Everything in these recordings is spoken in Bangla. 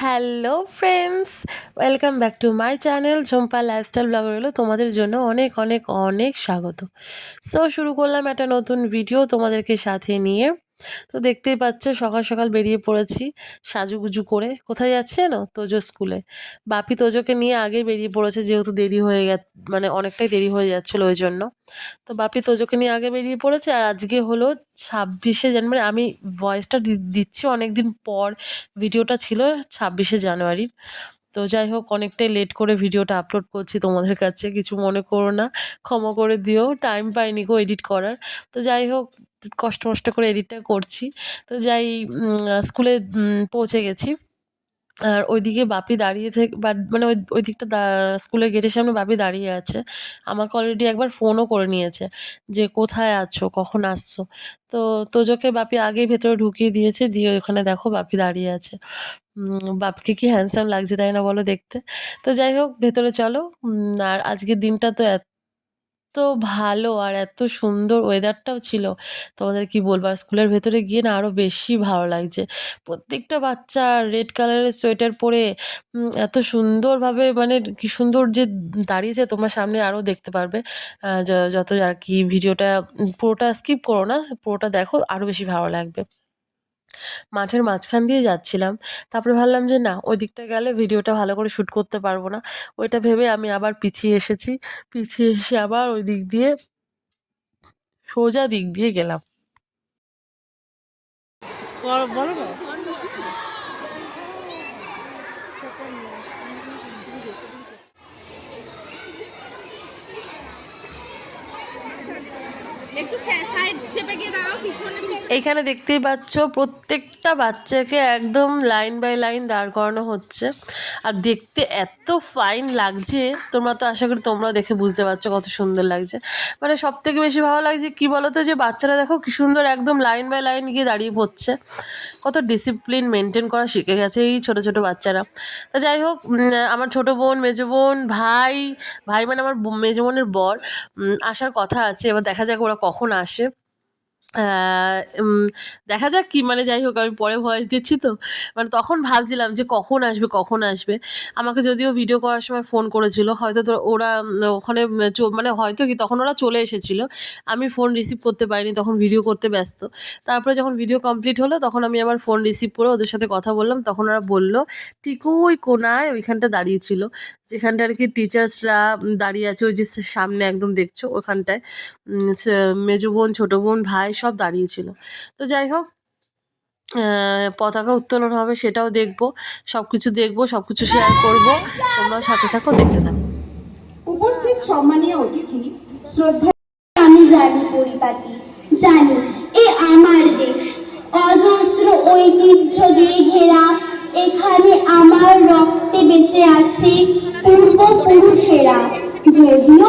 Hello friends welcome back to my channel Jhumpa lifestyle blog হলো তোমাদের জন্য অনেক অনেক অনেক স্বাগত। সো শুরু করলাম একটা নতুন ভিডিও তোমাদেরকে সাথে নিয়ে। তো দেখতেই পাচ্ছ সকাল সকাল বেরিয়ে পড়েছি সাজুগুজু করে। কোথায় যাচ্ছে জানো? তোজো স্কুলে। বাপি তোজোকে নিয়ে আগে বেরিয়ে পড়েছে যেহেতু দেরি হয়ে গে মানে অনেকটাই দেরি হয়ে যাচ্ছিল ওই জন্য। তো বাপি তোজোকে নিয়ে আগে বেরিয়ে পড়েছে আর আজকে হলো ছাব্বিশে জানুয়ারি আমি ভয়েসটা দিচ্ছি অনেক দিন পর। ভিডিওটা ছিল ছাব্বিশে জানুয়ারির। তো যাই হোক, অনেকটাই লেট করে ভিডিওটা আপলোড করছি তোমাদের কাছে। কিছু মনে করো না, ক্ষমা করে দিও। টাইম পাইনি গো এডিট করার। তো যাই হোক কষ্ট মষ্ট করে এডিটটা করছি। তো যাই স্কুলে পৌঁছে গেছি। আর ওইদিকে বাপি দাঁড়িয়ে থেকে মানে ওই ওই দিকটা স্কুলের গেটের সামনে বাপি দাঁড়িয়ে আছে। আমাকে অলরেডি একবার ফোনও করে নিয়েছে যে, কোথায় আছো? কখন আসছো? তো তোজোকে বাপি আগেই ভেতরে ঢুকিয়ে দিয়েছে। দিয়ে ওখানে দেখো বাপি দাঁড়িয়ে আছে। বাপিকে কি হ্যান্ডসাম লাগছে তাই না বলো দেখতে। তো যাই হোক, ভেতরে চলো। আর আজকের দিনটা তো এত ভালো আর এত সুন্দর ওয়েদারটাও ছিল। তোমাদের কি বলব? আর স্কুলের ভেতরে গিয়ে না আরও বেশি ভালো লাগছে। প্রত্যেকটা বাচ্চা রেড কালারের সোয়েটার পরে এত সুন্দরভাবে মানে কি সুন্দর যে দাঁড়িয়েছে তোমার সামনে আরও দেখতে পারবে। যত আর কি ভিডিওটা পুরোটা স্কিপ করো না, পুরোটা দেখো আরও বেশি ভালো লাগবে। মাঠের মাঝখান দিয়ে যাচ্ছিলাম। তারপরে ভাবলাম যে না, ওই দিকটা গেলে ভিডিওটা ভালো করে শ্যুট করতে পারব না। ওইটা ভেবে আমি আবার পিছিয়ে এসেছি। পিছিয়ে এসে আবার ওই দিক দিয়ে সোজা দিক দিয়ে গেলাম। বলব এইখানে দেখতেই পাচ্ছ, প্রত্যেকটা বাচ্চাকে একদম লাইন বাই লাইন দাঁড় করানো হচ্ছে। আর দেখতে এত ফাইন লাগছে, তোমরা তো আশা করি তোমরা দেখে বুঝতে পারছ কত সুন্দর লাগছে। মানে সব থেকে বেশি ভালো লাগছে কি বলতো, যে বাচ্চারা দেখো কি সুন্দর একদম লাইন বাই লাইন গিয়ে দাঁড়িয়ে পড়ছে। কত ডিসিপ্লিন মেনটেন করা শিখে গেছে এই ছোট ছোট বাচ্চারা। তা যাই হোক আমার ছোট বোন, মেজো বোন, ভাই ভাই মানে আমার মেজো বোনের বর আসার কথা আছে, এবার দেখা যাক ওরা কখন আসে? দেখা যাক কি মানে যাই হোক, আমি পরে ভয়েস দিচ্ছি তো। মানে তখন ভাবছিলাম যে কখন আসবে কখন আসবে। আমাকে যদিও ভিডিও করার সময় ফোন করেছিল, হয়তো তো ওরা ওখানে মানে হয়তো কি, তখন ওরা চলে এসেছিল। আমি ফোন রিসিভ করতে পারিনি, তখন ভিডিও করতে ব্যস্ত। তারপরে যখন ভিডিও কমপ্লিট হলো, তখন আমি আমার ফোন রিসিভ করে ওদের সাথে কথা বললাম। তখন ওরা বলল ঠিক ওই কোনায় ওইখানটা দাঁড়িয়েছিল যেখানটা আর কি টিচার্সরা দাঁড়িয়ে আছে, ওই যে সামনে একদম দেখছ, ওখানটায়। মেজো বোন, ছোটো বোন, ভাই সব দাঁড়িয়েছিল। তো যাই হোক পতাকা উত্তোলন হবে সেটাও দেখব। সব কিছু দেখব সব কিছু শেয়ার করব। তোমরাও সাথে থাকো দেখতে থাকো। উপস্থিত সম্মানীয় অতিথি শ্রদ্ধা আমি জানি পরিপাটি জানি এ আমার দেশ। অজস্র ঐতিহ্য দিয়ে ঘেরা এখানে আমার রক্তে বেঁচে আছে পূর্বপুরুষেরা। যদিও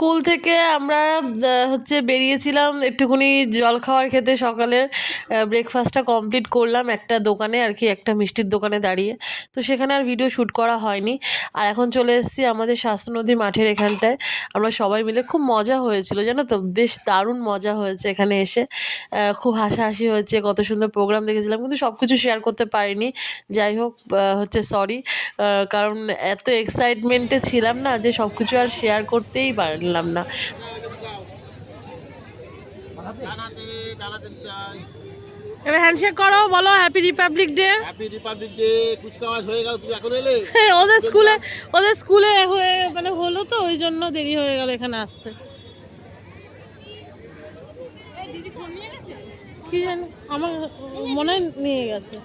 দলি থেকে আমরা হচ্ছে বেরিয়েছিলাম একটুখানি জল খাওয়ার খেতে সকালের ব্রেকফাস্টটা কমপ্লিট করলাম একটা দোকানে আর কি, একটা মিষ্টির দোকানে দাঁড়িয়ে। তো সেখানে আর ভিডিও শ্যুট করা হয়নি। আর এখন চলে এসেছি আমাদের স্বাস্থ্য নদী মাঠের এখানটায়। আমরা সবাই মিলে খুব মজা হয়েছিল, জানো তো? বেশ দারুণ মজা হয়েছে এখানে এসে। খুব হাসাহাসি হয়েছে, কত সুন্দর প্রোগ্রাম দেখেছিলাম, কিন্তু সব কিছু শেয়ার করতে পারিনি। যাই হোক হচ্ছে সরি কারণ এত এক্সাইটমেন্টে ছিলাম না যে সব কিছু আর শেয়ার করতেই পারলাম না। ডানাতে যাই এবার হ্যান্ডশেক করো বলো happy republic day happy republic day কুচকাওয়াজ হয়ে গেল তুমি এখন এলে? ওদের স্কুলে ওদের স্কুলে হয়ে মানে হলো তো ওই জন্য দেরি হয়ে গেল এখানে আসতে। এই দিদি ফোন নিয়ে গেছে? কি জানি আমার মনে নিয়ে গেছে।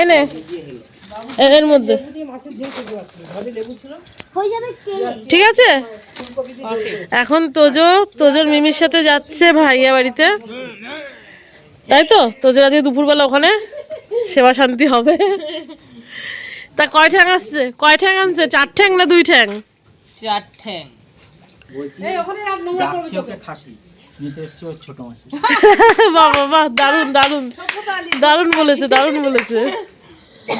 এনে এর মধ্যে। ঠিক আছে? এখন তোজো তোজোর মিমির সাথে যাচ্ছে ভাইয়া বাড়িতে। তাই তো? তোজোর আজকে দুপুরবেলা ওখানে। সেবা শান্তি হবে। তা কয় ঠ্যাং আসছে? কয় ঠ্যাং আনছে? চার ঠ্যাং না দুই ঠ্যাং? চার ঠ্যাং। ডাকছি ওকে খাসি নিতে এসছি ওর ছোট মাসি বাহ বাহ বাহ দারুণ দারুণ দারুণ বলেছে দারুণ বলেছে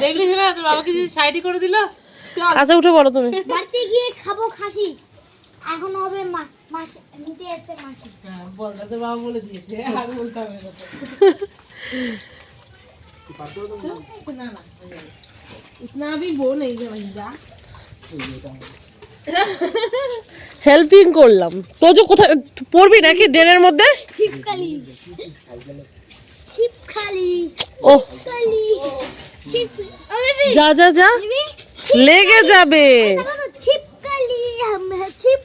দেখলি না তোর বাবাকে যে সাইডি করে দিল আচ্ছা উঠে পড়ো তুমি বাড়িতে গিয়ে খাবো খাসি এখন হবে মাছ মাছ নিতে এসছে মাসি বল তোর বাবা বলে দিয়েছে আর বলতে হবে না না इतना भी वो नहीं है भैया হেল্পিং করলাম। তোজো কোথায় পড়বি নাকি ড্রেনের মধ্যে? ছিপকালি ছিপখালি। ও। ছিপ আমি যা যা যা। লেগে যাবে। ছিপকালি हम ছিপ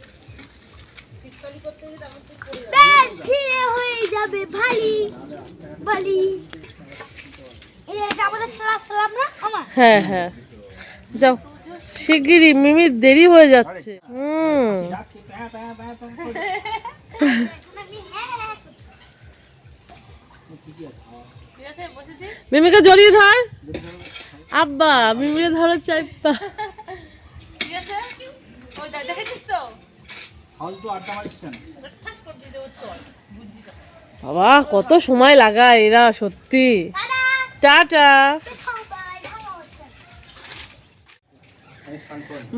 ব্যাগ হয়ে যাবে ভালি। বালি এটা আমাদের সালাম সালাম না আমার? হ্যাঁ হ্যাঁ। যাও। শিগগিরই মিমি দেরি হয়ে যাচ্ছে। হুম। মিমিকে জড়িয়ে ধর। আব্বা মিমিকে ধরো চাইপা। ফালতু আড্ডা বাবা কত সময় লাগায় এরা সত্যি। টাটা বাই নমস্কার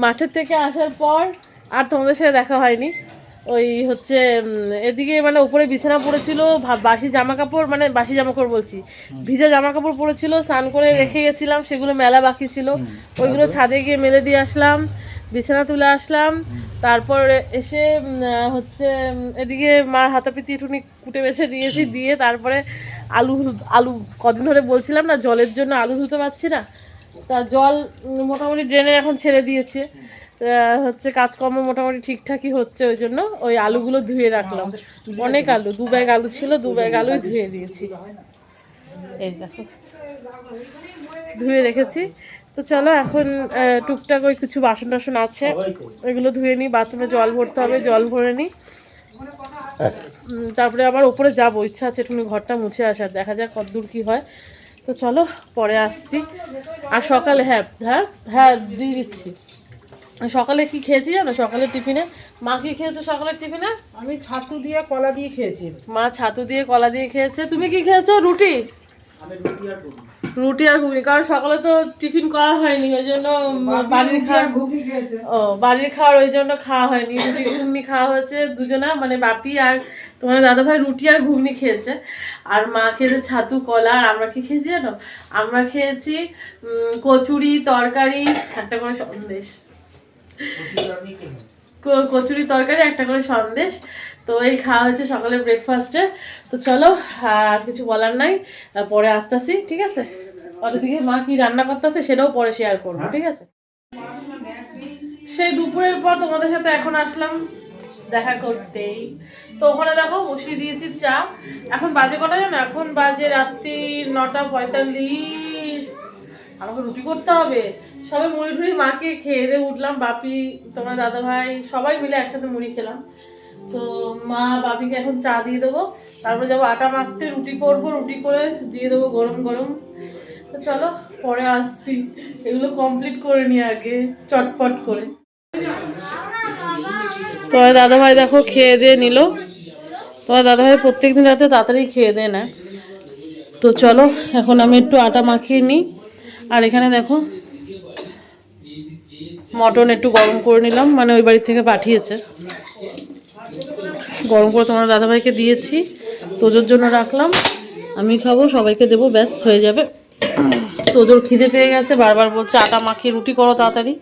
মাঠের থেকে আসার পর আর তোমাদের সাথে দেখা হয়নি। ওই হচ্ছে এদিকে মানে উপরে বিছানা পড়েছিল বাসি জামা কাপড় মানে বাসি জামা কাপড় বলছি ভিজা জামা কাপড় পড়েছিল স্নান করে রেখে গেছিলাম সেগুলো মেলা বাকি ছিল। ওইগুলো ছাদে গিয়ে মেলে দিয়ে আসলাম বিছানা তুলে আসলাম তারপর এসে হচ্ছে এদিকে মার হাতাপিতি একটুখানি কুটে বেছে দিয়েছি দিয়ে তারপরে আলু আলু কদিন ধরে বলছিলাম না জলের জন্য আলু ধুতে পারছি না তা জল মোটামুটি ড্রেনে এখন ছেড়ে দিয়েছে। হচ্ছে কাজকর্ম মোটামুটি ঠিকঠাকই হচ্ছে ওই জন্য ওই আলুগুলো ধুয়ে রাখলাম। অনেক আলু, দু ব্যাগ আলু ছিল, দু ব্যাগ আলুই ধুয়ে দিয়েছি। এই দেখো, ধুয়ে রেখেছি। তো চলো এখন টুকটাক ওই কিছু বাসন টাসন আছে ওইগুলো ধুয়ে নিই, বাথরুমে জল ভরতে হবে, জল ভরে নিই। তারপরে আবার ওপরে যাব, ইচ্ছা আছে একটু ঘরটা মুছে আসার, দেখা যাক কতদূর কি হয়। তো চলো পরে আসছি। আর সকালে হ্যাঁ হ্যাঁ হ্যাঁ দিয়ে দিচ্ছি। সকালে কি খেয়েছি জানো? সকালের টিফিনে? মা কি খেয়েছো সকালের টিফিনে? আমি ছাতু দিয়ে কলা দিয়ে খেয়েছি। মা ছাতু দিয়ে কলা দিয়ে খেয়েছে। তুমি কি খেয়েছো? রুটি? রুটি আর ঘুগনি। কারণ সকালে তো টিফিন করা হয়নি ওই জন্য বাড়ির খাওয়ার ও বাড়ির খাওয়ার ওই জন্য খাওয়া হয়নি রুটি ঘুগনি খাওয়া হয়েছে দুজনা মানে বাপি আর তোমার দাদাভাই রুটি আর ঘুগনি খেয়েছে আর মা খেয়েছে ছাতু কলা আর আমরা কি খেয়েছি জানো? আমরা খেয়েছি কচুরি তরকারি একটা করে সন্দেশ। কচুরি তরকারি একটা করে সন্দেশ। তো এই খাওয়া হয়েছে সকালের ব্রেকফাস্টে তো চলো আর কিছু বলার নাই। পরে আসতেছি ঠিক আছে? ওদিকে মা কি রান্না করতেছে সেটাও পরে শেয়ার করব ঠিক আছে? সেই দুপুরের পর তোমাদের সাথে এখন আসলাম দেখা করতেই। তো ওখানে দেখো বসিয়ে দিয়েছি চা। এখন বাজে কটা জানো? এখন বাজে রাত্রি নটা পঁয়তাল্লিশ। আমাকে রুটি করতে হবে। সবাই মুড়ি টুড়ি মাকে খেয়ে দিয়ে উঠলাম, বাপি, তোমার দাদা ভাই সবাই মিলে একসাথে মুড়ি খেলাম। তো মা বাপিকে এখন চা দিয়ে দেবো, তারপরে যাব আটা মাখতে, রুটি করব, রুটি করে দিয়ে দেবো গরম গরম। তো চলো, পরে আসছি। এগুলো কমপ্লিট করে নি আগে, চটপট করে। তোমার দাদাভাই দেখো খেয়ে দিয়ে নিল। তোমার দাদাভাই প্রত্যেকদিন রাতে তাড়াতাড়ি খেয়ে দেয় না। তো চলো, এখন আমি একটু আটা মাখিয়ে নিই। আর এখানে দেখো মটন একটু গরম করে নিলাম মানে ওই বাড়ি থেকে পাঠিয়েছে। গরম করে তোমার দাদাভাইকে দিয়েছি, তোজোর জন্য রাখলাম, আমি খাব, সবাইকে দেবো, ব্যাস, হয়ে যাবে। তোজোর খিদে পেয়ে গেছে, বারবার বলছে, আটা মাখিয়ে রুটি করো তাড়াতাড়ি।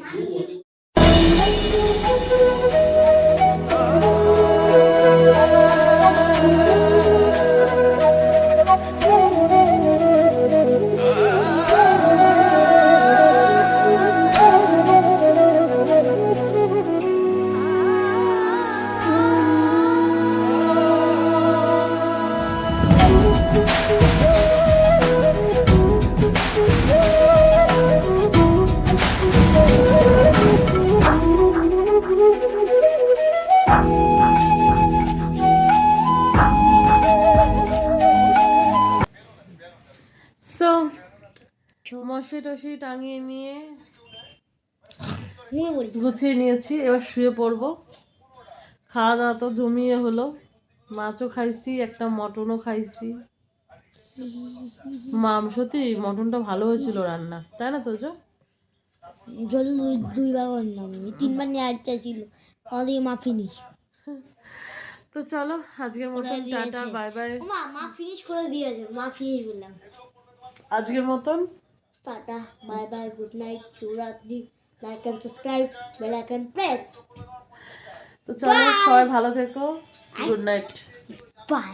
মশে টসে টাঙিয়ে নিয়ে গুছিয়ে নিয়েছি এবার শুয়ে পড়ব। খাওয়া দাওয়া তো জমিয়ে হলো। মাছও খাইছি একটা মটনও খাইছি। মাম সত্যি মটনটা ভালো হয়েছিল রান্না তাই না তোজো? জল দুই দুইবার আমি তিনবার নিয়ে আর চাইছিল আমাদের মা ফিনিশ তো চলো আজকের মতন টাটা বাই বাই মা মা ফিনিশ করে দিয়েছে মা ফিনিশ বললাম। আজকের মতন tata bye bye good night Shivratri like and subscribe bell icon press তো চলো সবাই ভালো থেকো। Good night bye